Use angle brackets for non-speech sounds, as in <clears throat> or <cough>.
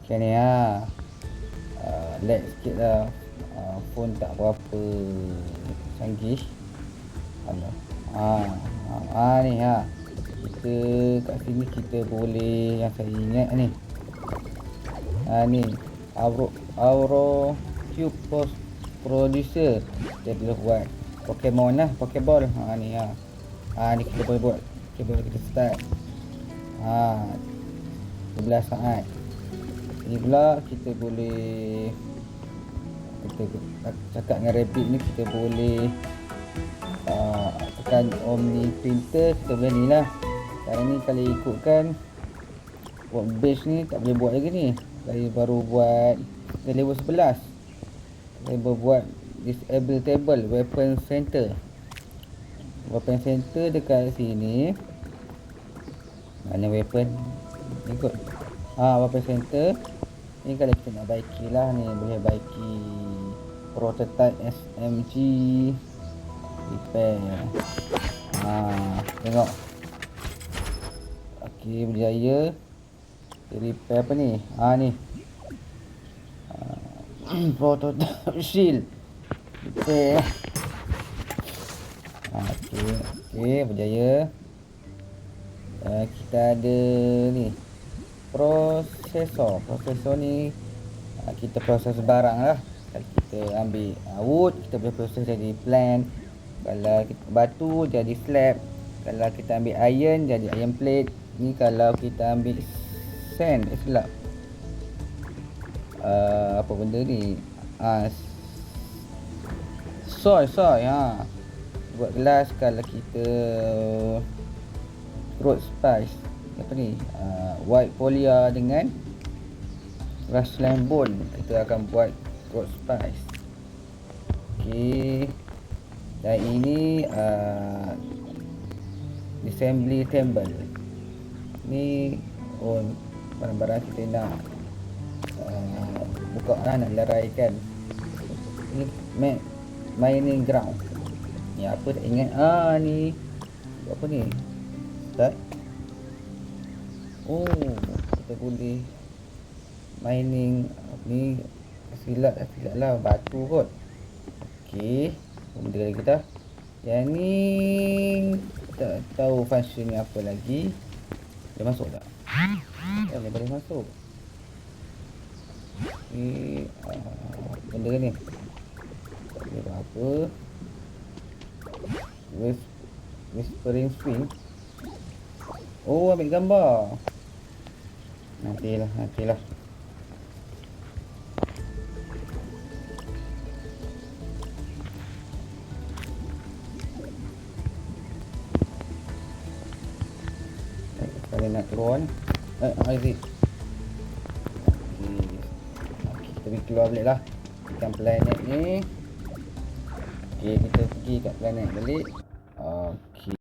Okay ni ha. Uh, lag sikit lah. Uh, phone tak berapa canggih. Alah. Ha. Ha, ha ni ha. Kita kat sini kita boleh yang saya ingat ni. Ha ni. Auro Auro Cube Post Producer. Kita boleh buat Pokemon lah, Pokeball. Ha ni ha. Ha ni kita boleh buat. Kita boleh kita start. Ha 11 saat. Ni pula kita boleh kita cakap dengan rabbit ni kita boleh uh, tekan omni printer kita boleh ni lah. Sekarang ni kalau ikutkan workbench ni tak boleh buat lagi ni. Saya baru buat dia level 11 saya baru buat disable table weapon center. Weapon center dekat sini. Mana weapon? Ikut. Ha weapon center ni kalau kita nak baiki lah ni. Boleh baiki prototype SMG repair. Ha tengok. Ok berjaya repair apa ni? Ha ni. Ha, <clears throat> prototype <laughs> shield. Repair. Ha, ok ok berjaya uh, kita ada ni prosesor. Prosesor ni uh, kita proses barang lah. Kita ambil uh, wood kita boleh proses jadi plank kalau kita batu jadi slab. Kalau kita ambil iron jadi iron plate. Ni kalau kita ambil sand eh silap uh, apa benda ni? Uh, soy soy ha. Buat gelas kalau kita road spice apa ni? Uh, white polia dengan grassland bone. Kita akan buat road spice. Okey. Dan ini uh, assembly table. Ni oh barang-barang kita nak uh, buka lah nak leraikan ni ma- mining ground. Ni apa tak ingat? Ah ni apa ni? Start Oh, kita boleh mining ni silap silap lah batu kot. Okey, benda lagi kita. Yang ni tak tahu function ni apa lagi. Dia masuk tak? Ya, dia boleh masuk. Ni uh, benda ni. Tak boleh apa. Whispering swing. Oh, ambil gambar. Nantilah, nantilah. Kalau nak turun. Eh, Aziz okay. Kita pergi keluar balik lah. Ikan planet ni. Okay, kita pergi kat planet balik. Okay